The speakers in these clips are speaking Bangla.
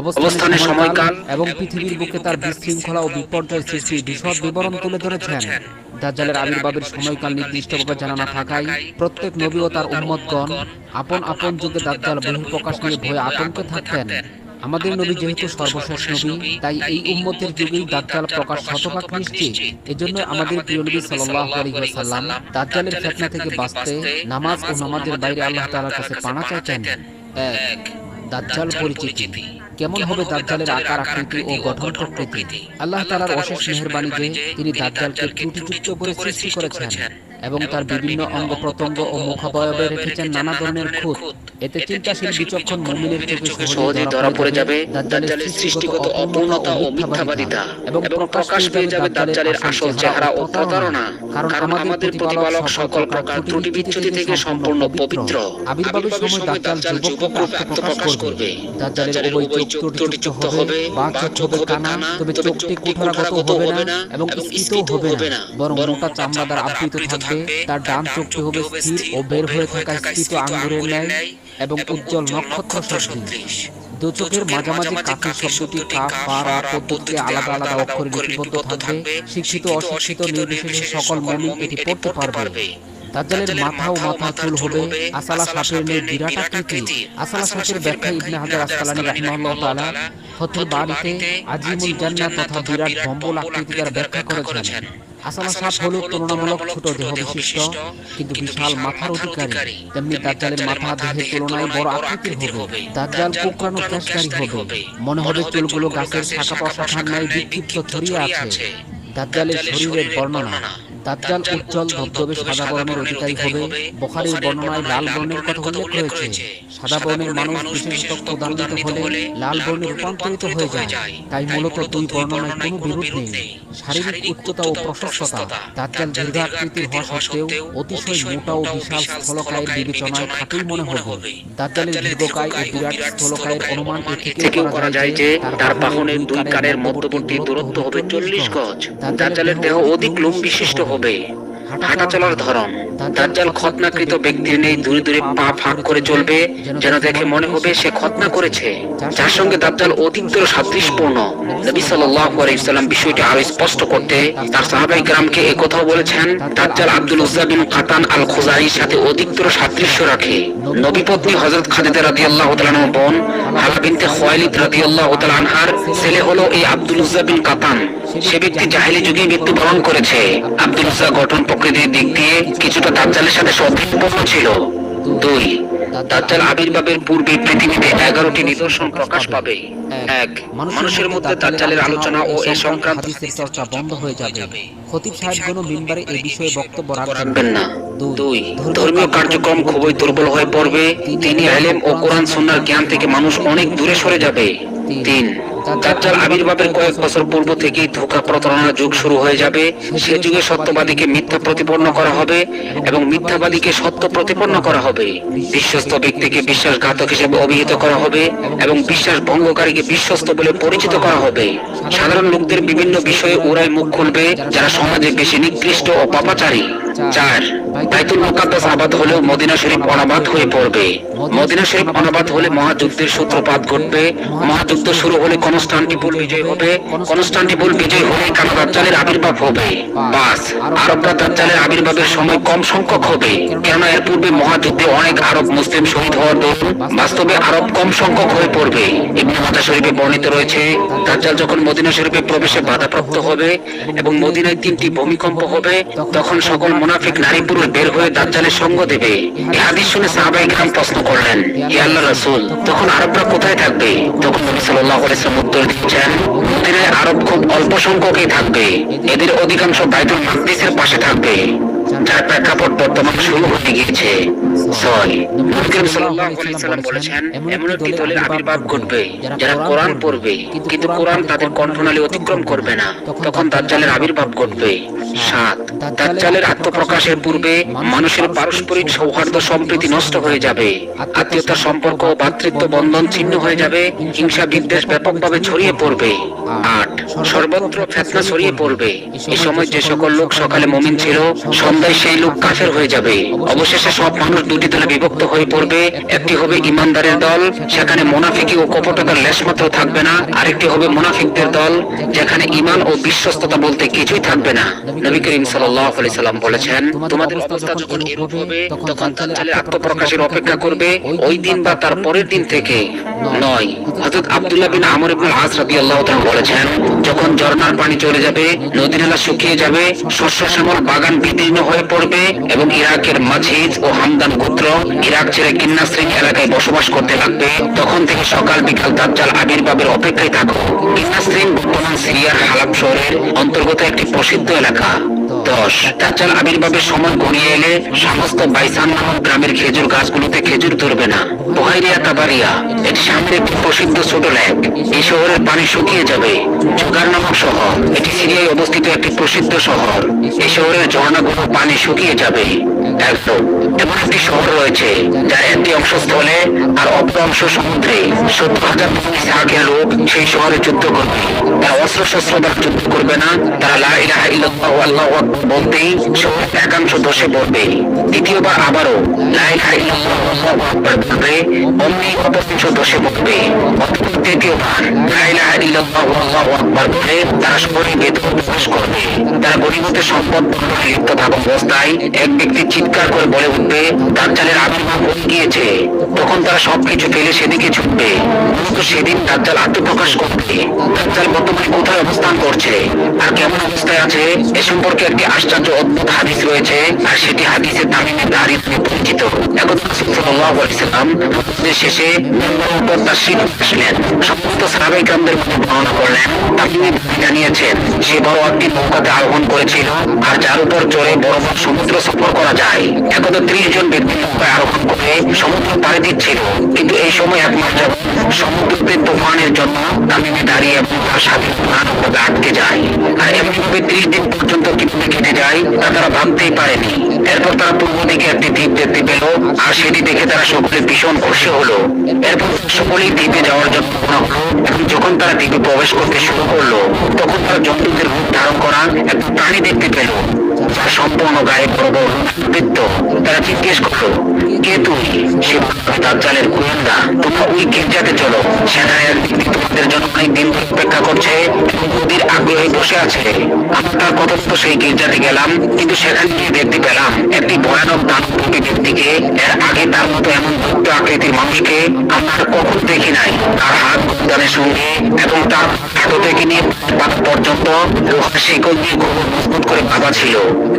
অবস্থানের সময়কাল এবং পৃথিবীর বুকে তার বিশৃঙ্খলা ও বিপর্যয় সৃষ্টির বিশদ বিবরণ তুলে ধরেছেন। দাজ্জালের আবির্ভাবের সময়কাল নির্দিষ্টভাবে জানা না থাকায় প্রত্যেক নবী ও তার উম্মতগণ আপন আপন যুগে দাজ্জাল বহিঃপ্রকাশ নিয়ে ভয়ে আতঙ্কে থাকতেন। আমাদের নবী যেহেতু সর্বশেষ নবী তাই এই উম্মতের যুগেই দাজ্জাল প্রকাশ শতভাগ নিশ্চিত। এজন্য আমাদের প্রিয় নবী সাল্লাল্লাহু আলাইহি ওয়াসাল্লাম দাজ্জালের ফিতনা থেকে বাঁচতে নামাজ ও নামাজের বাইরে আল্লাহ তাআলার কাছে পানা চাইতেন। এক। দাজ্জাল পরিচিতি কেমন হবে দাজ্জালের আকার আকৃতি ও গঠন প্রকৃতি। আল্লাহ তাআলার অশেষ মেহেরবানি যে তিনি দাজ্জালকে ত্রুটিযুক্ত করে সৃষ্টি করেছেন। এবং তার বিভিন্ন অঙ্গ প্রত্যঙ্গ ও মুখাবয়বে রেখেছেন নানা ধরনের খুঁত। এতে চিন্তাশীল বিচক্ষণ মুমিনের চোখে সহজে ধরা পড়ে যাবে। দাজ্জালের সৃষ্টিগত অপূর্ণতা ও মিথ্যাবাদিতা এবং প্রকাশ পেয়ে যাবে দাজ্জালের আসল চেহারা ও প্রতারণা। কারণ আমাদের প্রতিপালক সকল প্রকার ত্রুটি বিচ্যুতি থেকে সম্পূর্ণ পবিত্র। আবির্ভাবের সময় দাজ্জাল যুবক রূপে আত্মপ্রকাশ করবে। দাজ্জালের উভয় চোখ ত্রুটিযুক্ত হবে বা চোখ হবে কানা তবে চোখটি কুঠারাগত হবে না এবং স্ফীত হবে না বরং মোটা চামড়া দ্বারা আবৃত থাকবে তার ডান চোখটি হবে স্থির ও বের হয়ে থাকা স্ফীত আঙ্গুরের ন্যায় এবং উজ্জ্বল নক্ষত্র সদৃশ। দু চোখের মাঝামাঝি কাফির শব্দটি কাফ বা রা পদ্ধতিতে আলাদা আলাদা অক্ষরে লিপিবদ্ধ থাকবে। শিক্ষিত অশিক্ষিত নির্বিশেষে সকল মমিন এটি পড়তে পারবে। দাজ্জালের মাথা ও মাথা চুল হবে আসালা সাপের ন্যায় বিরাট আকৃতি আসালা সাপের ব্যাখ্যা ইবনে হাজার আসকালানি রাহিমাহুল্লাহ তাআলা ফতুল বারিতে আজিমুল জান্নাত তথা বিরাট বম্বল আকৃতি। দ্বারা ব্যাখ্যা করেছেন আসালা সাপ হলো তুলনামূলক ছোট দেহ বিশিষ্ট কিন্তু বিশাল মাথার অধিকারী। তেমনি দাজ্জালের মাথা দেহের তুলনায় বড় আকৃতির হবে। দাজ্জাল কোকড়ানো ক্যাশকারী হবে। মনে হবে চুলগুলো গাছের শাখা প্রশাখার ন্যায় বিক্ষিপ্ত ছড়িয়ে আছে। দাজ্জালের শরীরের বর্ণনা। দাজ্জাল উজ্জ্বল ধবধবে সাদা বর্ণের অধিকারী হবে। বখারির বর্ণনায় লাল বর্ণের কথা উল্লেখ রয়েছে। সাদা বর্ণের মানুষ বিশেষত ক্ষুধান্বিত হলে লাল বর্ণে রূপান্তরিত হয়ে যায়। তাই মূলত দুই বর্ণনায় কোনো বিরোধ নেই। শারীরিক উচ্চতা ও প্রশস্ততা। দাজ্জাল দীর্ঘ আকৃতির হওয়া সত্ত্বেও অতিশয় মোটা ও বিশাল স্থলকায়ের বিবেচনায় খাটুই মনে হবে। দাজ্জালের দীর্ঘকায় ও বিরাট স্থলকায়ের অনুমান থেকেও করা যায় যে তার বাহনের দুই কানের মধ্যবর্তী দূরত্ব হবে চল্লিশ গজ দাজ্জালের দেহ অধিক লোম বিশিষ্ট হবে be. হাঁটা চলার ধরন। দাজ্জাল খতনাকৃত ব্যক্তির নেই, দূরে দূরে পা ফাঁক করে চলবে, যেন দেখে মনে হবে সে খতনা করেছে। যার সঙ্গে দাজ্জাল অধিকতর সাদৃশ্যপূর্ণ। নবী সাল্লাল্লাহু আলাইহি সাল্লাম বিষয়টি আরও স্পষ্ট করতে তার সাহাবাই গ্রামকে এই কথাও বলেছেন দাজ্জাল আব্দুল উজ্জা বিন কাতান আল খুজাইর সাথে অধিকতর সাদৃশ্য রাখে। নবী পত্নী হযরত খাদিজা রাদিয়াল্লাহু তাআলার বোন, হালা বিনতে খুয়াইলিদ রাদিয়াল্লাহু তাআলা আনহার ছেলে হলো এই আব্দুল উজ্জা বিন কাতান। সে ব্যক্তি জাহেলী যুগে মৃত্যুবরণ করেছে। আব্দুল উজ্জা গঠন প্রকৃতির দিক দিয়ে কিছুটা দাজ্জালের সাথে সদৃশপূর্ণ ছিল। দুই দাজ্জাল আবির্ভাবের পূর্বে পৃথিবীতে এগারোটি নিদর্শন প্রকাশ পাবে। এক মানুষের মধ্যে দাজ্জালের আলোচনা ও এ সংক্রান্ত চর্চা বন্ধ হয়ে যাবে। খতিব সাহেবগণ মিম্বারে এই বিষয়ে বক্তব্য রাখবেন না। দুই ধর্মীয় কার্যক্রম খুবই দুর্বল হয়ে পড়বে। তিনি আলেম ও কোরআন সুন্নাহর জ্ঞান থেকে মানুষ অনেক দূরে সরে যাবে। তিন দাজ্জাল আবির্ভাবের কয়েক বছর পূর্ব থেকেই ধোঁকা যুগ শুরু হয়ে যাবে। সে যুগে সত্যবাদীকে মিথ্যা প্রতিপন্ন করা হবে এবং মিথ্যাবাদীকে সত্য প্রতিপন্ন করা হবে। বিশ্বস্ত ব্যক্তিকে বিশ্বাসঘাতক হিসেবে অভিহিত করা হবে এবং বিশ্বাস ভঙ্গকারীকে বিশ্বস্ত বলে পরিচিত করা হবে। সাধারণ লোকদের বিভিন্ন বিষয়ে ওরাই মুখ খুলবে, যারা সমাজে বেশি নিকৃষ্ট ও পাপাচারী। চার, বাইতুল মুকাদ্দাস আবাদ হলেও মদিনা শরীফ অনাবাদ হয়ে পড়বে। মদিনা শরীফ অনাবাদ হলে মহাযুদ্ধের সূত্রপাত ঘটবে। মহাযুদ্ধ শুরু হলে কনস্টান্টিপুল বিজয় হবে, কনস্টান্টিপুল বিজয় হলে কানা দাজ্জালের আবির্ভাব হবে। বাস, আরবরা দাজ্জালের আবির্ভাবের সময় কম সংখ্যক হবে। কেননা এর পূর্বে মহাযুদ্ধে অনেক আরব মুসলিম শহীদ হওয়ার দরুন বাস্তবে আরব কম সংখ্যক হয়ে পড়বে। ইবনে মাতা শরীফে বর্ণিত রয়েছে দাজ্জাল যখন মদিনা শরীফে প্রবেশে বাধাপ্রাপ্ত হবে এবং মদিনায় তিনটি ভূমিকম্প হবে, তখন সকল মুনাফিক নারী পুরুষ বের হয়ে দাজ্জালের সঙ্গ দেবে। এই হাদিস শুনে সাহাবাই প্রশ্ন করলেন, হে আল্লাহ রাসূল, তখন আরবরা কোথায় থাকবে? তখন নবী সাল্লাল্লাহু আলাইহি উত্তর দিচ্ছেন। মদিনায় আরব খুব অল্প সংখ্যকই থাকবে। এদের অধিকাংশ বাইতুল মাকদিসের পাশে থাকবে। যার প্রেক্ষাপট বর্তমান শুরু হয়ে গিয়েছে। সৌহার্দ্য সম্প্রীতি নষ্ট হয়ে যাবে। আত্মীয়তার সম্পর্ক ভাতৃত্ব বন্ধন ছিন্ন হয়ে যাবে। হিংসা বিদ্বেষ ব্যাপকভাবে ছড়িয়ে পড়বে। আট, সর্বত্র ফেতনা ছড়িয়ে পড়বে। এই সময় যে সকল লোক সকালে মমিন ছিল সন্ধ্যা তাই সেই লোক কাফের হয়ে যাবে। অবশেষে সব মানুষ দুটি দলে বিভক্ত হয়ে পড়বে। একটি হবে ইমানদারের দল, সেখানে মোনাফিকি ও কপটতার লেশমাত্র থাকবে না। আরেকটি হবে মোনাফিকদের দল, যেখানে ইমান ও বিশ্বস্ততা বলতে কিছুই থাকবে না। নবী করিম সাল্লাম বলেছেন, তোমাদের অবস্থা যখন এরূপ হবে, তখন দাজ্জালের আত্মপ্রকাশের অপেক্ষা করবে। ওই দিন বা তার পরের দিন থেকে নয়। হযরত আব্দুল্লাহ বিন আমর ইবনে আস রাদিয়াল্লাহু তাআলা বলেছেন, যখন ঝর্ণার পানি চলে যাবে নদী নালা শুকিয়ে যাবে, শস্য শ্যামল বাগান বিদীর্ণ হয়ে পড়বে এবং ইরাকের মাঝিজ ও হামদান গোত্র ইরাক ছেড়ে কিন্নাসরিন এলাকায় বসবাস করতে লাগবে। তখন থেকে সকাল বিকাল দাজ্জাল আবির্ভাবের অপেক্ষায় থাকো। কিন্নাসরিন বর্তমান সিরিয়ার হালাম শহরের অন্তর্গত একটি প্রসিদ্ধ এলাকা। দশ। দাজ্জাল আবির্ভাবের সময় ঘনিয়ে এলে সমস্ত বাইসান নামক গ্রামের খেজুর গাছগুলোতে খেজুর ধরবে না। বহাইরিয়া তাবারিয়া এটি সামনে একটি প্রসিদ্ধ ছোট লেক। এই শহরের পানি শুকিয়ে যাবে। জোগার নামক শহর, এটি সিরিয়ায় অবস্থিত একটি প্রসিদ্ধ শহর। এই শহরের ঝর্ণাগুলো পানি শুকিয়ে যাবে। এমন একটি শহর রয়েছে, যার একটি অংশ স্থলে আর অপর অংশ সমুদ্রে সত্তর হাজার ইসহাকের লোক সেই শহরে যুদ্ধ করবে। তারা অস্ত্র শস্ত্র যুদ্ধ করবে না। তারা লা ইলাহা ইল্লাল্লাহু বলতেই শহরের একাংশ দোষে পড়বে দ্বিতীয়বার আবারও অমনি অপরাংশ দোষে পড়বে তৃতীয়বার বলে তারা শহরে ভেতর প্রবেশ করবে। তারা গরিবতের সম্পদ লিপ্ত থাকা অবস্থায় এক ব্যক্তি চিৎকার করে বলে উঠবে দাজ্জালের আবির্ভাব হয়ে গিয়েছে। তখন তারা সবকিছু ফেলে সেদিকে ছুটবে। মূলত সেদিন দাজ্জাল আত্মপ্রকাশ করবে। দাজ্জাল বর্তমানে কোথায় অবস্থান করছে? আর কেমন অবস্থায় আছে? এ সম্পর্কে একটি আশ্চর্য অদ্ভুত হাদিস রয়েছে, আর সেটি হাদিসের তামিমের দাঁড়িয়ে পরিচিত। এখন সাল্লাল্লাহু আলাইহি শেষে মেম্বারের উপর সমস্ত সাহাবায়ে কেরামদের মধ্যে বর্ণনা করলেন তামিমি জানিয়েছেন, সে বড় একটি নৌকাতে আরোহণ করেছিল, আর যার উপর চড়ে বড় বড় সমুদ্র সফর করা যায়। একদা ত্রিশ জন ব্যক্তি নৌকায় আরোহণ করে সমুদ্র পাড়ি দিচ্ছিল। কিন্তু এই সময় একমাত্র সমুদ্রতে তুফানের জন্য তামিমে দাঁড়িয়ে এবং তার আটকে যায় আর এমনভাবে ত্রিশ দিন পর্যন্ত কীভাবে কেটে যায় তা তারা ভাবতেই পারেনি। এরপর তারা পূর্ব দিকে একটি দ্বীপ দেখতে পেল আর সেটি দেখে তারা সকলে ভীষণ খুশি হলো। এরপর সকলেই দ্বীপে যাওয়ার জন্য এবং যখন তারা দ্বীপে প্রবেশ করতে শুরু করল তখন তারা জন্তুদের রূপ ধারণ করা একটা প্রাণী দেখতে পেল যার সম্পূর্ণ গায়ে বড় বৃত্ত তারা জিজ্ঞেস করল কে তুই সে বলল, দাজ্জালের গোয়েন্দা তোমরা ওই গির্জাতে চলো সেখানে এক তোমাদের জন্য অনেক দিন ধরে অপেক্ষা করছে অধীর আগ্রহে বসে আছে। আমরা তার কথা সেই গির্জাতে গেলাম, কিন্তু সেখানে গিয়ে দেখতে পেলাম একটি ভয়ানক দানবরূপী ব্যক্তিকে, এর আগে তার মতো এমন ভক্ত আকৃতির মানুষকে আমরা কখন দেখি নাই। তার হাত গুদানের সঙ্গে এবং তার হাঁটু থেকে নিয়ে পা পর্যন্ত লোহার শিকল দিয়ে খুব মজবুত করে বাঁধা ছিল।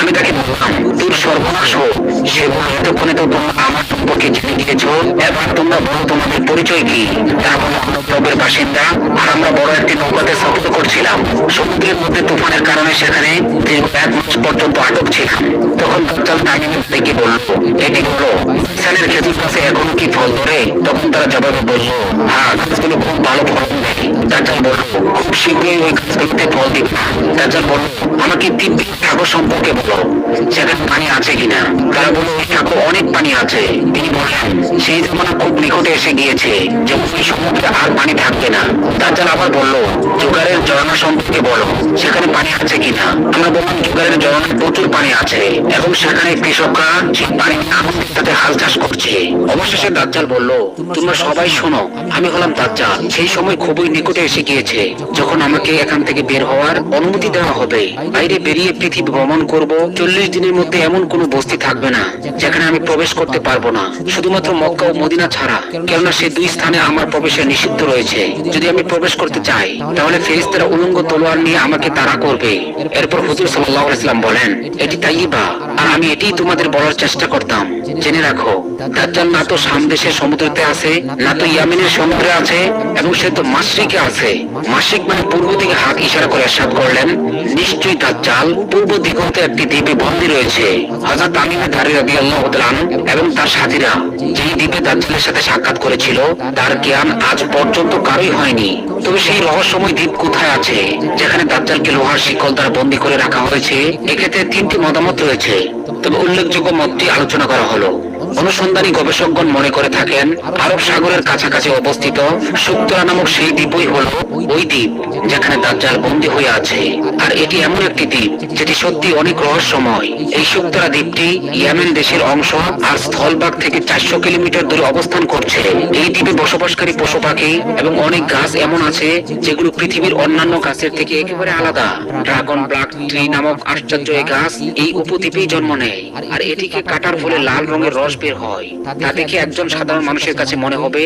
আমি তাকে বললাম, তোর সর্বনাশ হোক। সে বলল, এতক্ষণে তো তোমরা আমার সম্পর্কে জেনে গিয়েছ এবার তোমরা বলো তোমাদের পরিচয় কি? তারা বলল আমরা বাসিন্দা। আর আমরা বড় একটি নৌকাতে সফর করছিলাম। সমুদ্রের মধ্যে তুফানের কারণে সেখানে দীর্ঘ এক মাস পর্যন্ত আটক ছিলাম। তখন দাজ্জাল তামিমের থেকে বলল এটি হলো খেজুর গাছে এখনও কি ফল ধরে? তখন তারা জবাবে বলল হ্যাঁ গাছগুলো খুব ভালো ফল দেয়। দাজ্জাল বলল, খুব শীঘ্রই ওই গাছগুলোতে ফল দিবে। চাচা বলল, আমাকে দিব্যি ঠাকুর সম্পর্কে বলো, সেখানে পানি আছে কিনা? তারা বলল, ওই ঠাকুর অনেক পানি আছে। তিনি বললেন, সেই জমানা খুব নিকটে এসে গিয়েছে যে ওই সমুদ্রে আর পানি থাকবে না। দাজ্জাল আবার বলল, জোগাড়ের ঝর্ণা সম্পর্কে বলো, সেখানে পানি আছে কিনা? আমরা বললাম, জোগাড়ের ঝর্ণায় প্রচুর পানি আছে। এবং সেখানে কৃষকরা সেই পানি আনন্দের হাল চাষ করছে। অবশেষে দাজ্জাল বলল, তোমরা সবাই শোনো, আমি হলাম দাজ্জাল। সেই সময় খুবই নিকটে এসে গিয়েছে। যখন আমাকে এখান থেকে বের হওয়ার অনুমতি দেওয়া হবে, বাইরে বেরিয়ে পৃথিবী ভ্রমণ করব, চল্লিশ দিনের মধ্যে এমন কোনো বস্তি থাকবে না, যেখানে আমি প্রবেশ করতে পারব না। শুধুমাত্র মক্কা ও মদিনা ছাড়া, কেননা সেই দুই স্থানে আমার প্রবেশে নিষিদ্ধ রয়েছে। যদি আমি প্রবেশ করতে চাই, তাহলে ফেরেশতারা উলঙ্গ তলোয়ার নিয়ে আমাকে তাড়া করবে। এরপর হুজুর সাল্লাহ ইসলাম বলেন, এটি তাইবা আর আমি এটি তোমাদের বলার চেষ্টা করতাম। জেনে রাখো দাজ্জাল না তো সামদেশের সমুদ্রতে আছে, না তো ইয়ামিনের সমুদ্রে আছে, এবং সে তো মাসরিকে আছে। মাসিক মানে পূর্ব দিকে হাত ইশারা করে এরশাদ করলেন। নিশ্চয়ই দাজ্জাল পূর্ব দিগন্তে একটি দ্বীপে বন্দী রয়েছে। হযরত আমিনা দারি রাদিয়াল্লাহু তাআলা এবং তার সাথীরা, যেই দ্বীপে দাজ্জালের সাথে সাক্ষাৎ করেছিল, তার জ্ঞান আজ পর্যন্ত কারোই হয়নি। তবে সেই রহস্যময় দ্বীপ কোথায় আছে, যেখানে দাজ্জালকে লোহার শিকল দ্বারা বন্দী করে রাখা হয়েছে, এক্ষেত্রে তিনটি মতামত রয়েছে। তবে উল্লেখযোগ্য মতটি আলোচনা করা হলো। অনুসন্ধানী গবেষকগণ মনে করে থাকেন, আরব সাগরের কাছাকাছি অবস্থিত শুক্তরা নামক সেই দ্বীপই হল ওই দ্বীপ, যেখানে দাজ্জাল বন্দী হয়ে আছে। আর এটি এমন একটি দ্বীপ, যেটি সত্যি অনেক রহস্যময়। এই শুক্তরা দ্বীপটি ইয়েমেন দেশের অংশ আর স্থলভাগ থেকে চারশো কিলোমিটার দূরে অবস্থান করছে। এই দ্বীপে বসবাসকারী পশু পাখি এবং অনেক গাছ এমন আছে, যেগুলো পৃথিবীর অন্যান্য গাছের থেকে একেবারে আলাদা। ড্রাগন ব্লাক ট্রি নামক আশ্চর্য এই গাছ এই উপদ্বীপেই জন্ম নেয়। আর এটিকে কাটার ফলে লাল রঙের রস বের হয়। তা দেখে একজন সাধারণ মানুষের কাছে মনে হবে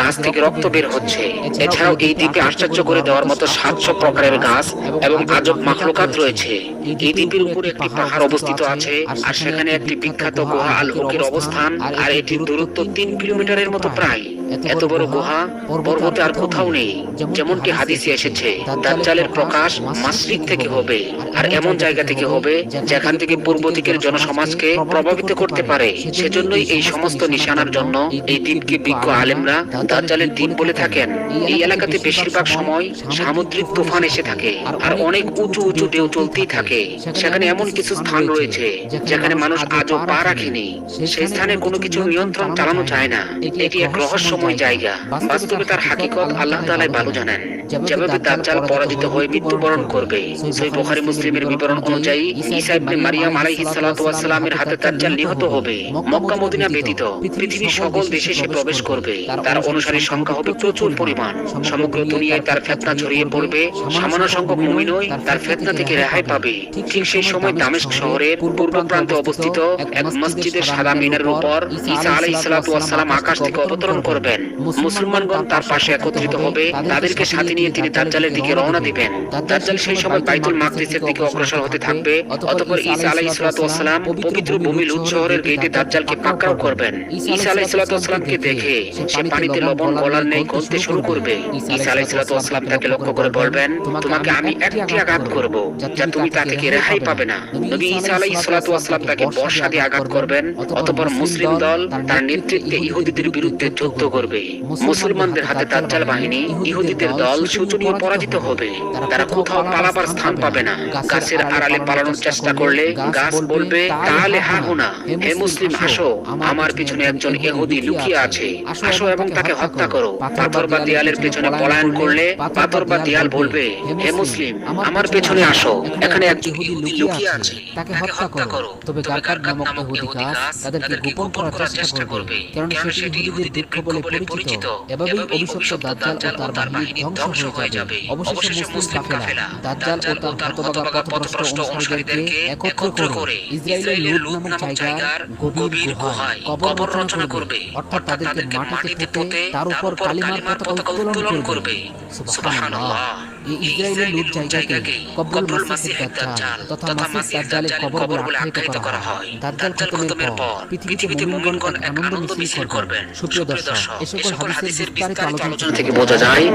গাছ থেকে রক্ত বের হচ্ছে? এছাড়াও এই দ্বীপে আশ্চর্য করে দেওয়ার মতো সাতশো প্রকারের গাছ এবং আজব মাখলুকাত রয়েছে। এই দ্বীপের উপরে একটি পাহাড় অবস্থিত আছে আর সেখানে একটি বিখ্যাত গুহা আল হুকের অবস্থান আর এটির দূরত্ব তিন কিলোমিটারের মতো প্রায়। এত বড় গুহা পর্বতে আর কোথাও নেই। যেমনটি হাদিসে এসেছে দাজ্জালের প্রকাশ মাসরিক থেকে হবে আর এমন জায়গা থেকে হবে যেখান থেকে পূর্ব দিকের জনসমাজকে প্রভাবিত করতে পারে। সেজন্যই এই সমস্ত নিশানার জন্য এই দ্বীপকে বিজ্ঞ আলেমরা দাজ্জালের দ্বীপ বলে থাকেন। এই এলাকাতে বেশিরভাগ সময় সামুদ্রিক তুফান এসে থাকে। আর অনেক উঁচু উঁচু ঢেউ চলতেই থাকে। সেখানে এমন কিছু স্থান রয়েছে। যেখানে মানুষ আজও পা রাখেনি। সেই স্থানে কোনো কিছু নিয়ন্ত্রণ চালানো যায় না এটি এক রহস্যময় জায়গা। বাস্তবে তার হাকিকত আল্লাহ তালায় ভালো জানেন। যেভাবে দাজ্জাল পরাজিত হয়ে মৃত্যুবরণ করবে। সেই বুখারী মুসলিমের বিবরণ অনুযায়ী ঈসা ইবনে মারিয়াম আলাইহিস সালাতু ওয়াস সালামের হাতে দাজ্জাল নিহত হবে। মক্কা মদিনা ব্যতীত পৃথিবীর সকল দেশে সে প্রবেশ করবে। তার অনুসারীর সংখ্যা হবে প্রচুর পরিমাণ। সমগ্র দুনিয়ায় তার ফেতনা ছড়িয়ে পড়বে। সামান্য সংখ্যক মুমিনই তার ফেতনা থেকে রেহাই পাবে। ঠিক সেই সময় দামেস্ক শহরের পূর্ব প্রান্তে অবস্থিত এক মসজিদের সাদা মিনারের উপর ঈসা আলাইহিস সালাতু ওয়াস সালাম আকাশ থেকে অবতরণ করবেন মুসলমানগণ তার পাশে একত্রিত হবে তাদেরকে সাথে নিয়ে তিনি দাজ্জালের দিকে রওনা দিবেন। দাজ্জাল সেই সময় বাইতুল মাকদিসের দিকে অগ্রসর হতে থাকবে। অতঃপর ঈসা আলাইহিস সালাতু ওয়াস সালাম পবিত্র ভূমি লুত শহরের গেটে দাজ্জালকে পাকড়াও করবেন। ঈসা আলাইহিস সালাতু ওয়াস সালামকে দেখে সে পানিতে লবণ গলার নেই গলতে শুরু করবে। ঈসা আলাইহিস সালাতু ওয়াস সালাম তাকে লক্ষ্য করে বলবেন তোমাকে আমি একটি আঘাত করব। যা তুমি তা থেকে রেহাই পাবে না। নবী ঈসা আলাইহিস সালাতু ওয়াস সালাম তাকে বর্ষা দিয়ে আঘাত করবেন। অতঃপর মুসলিম দল তার নেতৃত্বে ইহুদিদের বিরুদ্ধে যুদ্ধ করবে মুসলমানদের হাতে দাজ্জাল বাহিনী ইহুদিদের দল শোচনীয় পরাজিত হবে। তারা কোথাও পালাবার স্থান পাবে না। গাছের আড়ালে পালানোর চেষ্টা করলে গাছ বলবে তাহলে হা হুনা হে মুসলিম আসো আমার পিছনে একজন ইহুদি লুকিয়ে আছে। আসো এবং তাকে হত্যা করো। পাথর বা দেয়ালের পেছনে পলায়ন করলে পাথর বা দেয়াল বলবে হে মুসলিম আমার পেছনে আসো। এখানে একজন ইহুদি লুকিয়ে আছে। তাকে হত্যা করো। তবে গারকার নামক ইহুদি গাছ তাদেরকে গোপন করার চেষ্টা করবে কারণ সেটি ইহুদিদের দীর্ঘ বলে পরিচিত এভাবেই অভিশপ্ত দাজ্জাল ও তার বাহিনী ধ্বংস হয়ে যাবে। অবশেষে মুসলিম কাফেলা। দাজ্জাল ও তার হতভাগা পথভ্রষ্ট অনুসারীদেরকে একত্র করে ইসরায়েলের লুদ নামক জায়গার গভীর গুহায় কবর রচনা করবে। অর্থাৎ তাদেরকে মাটিতে পুঁতে তার উপর কালিমার পতাকা উত্তোলন করবে। সুবহানাল্লাহ। এই ইসরায়েলের লুট জায়গাকে কবরুল মাসিহ দাজ্জাল তথা মাসিহ দাজ্জালের কবর বলে আখ্যায়িত করা হয়। দাজ্জাল খতমের পর। পৃথিবীতে মুমিনগণ এক আনন্দ মিছিল করবেন। সুপ্রিয় দর্শক এ সকল হাদিসের বিস্তারিত আলোচনা থেকে বোঝা যায়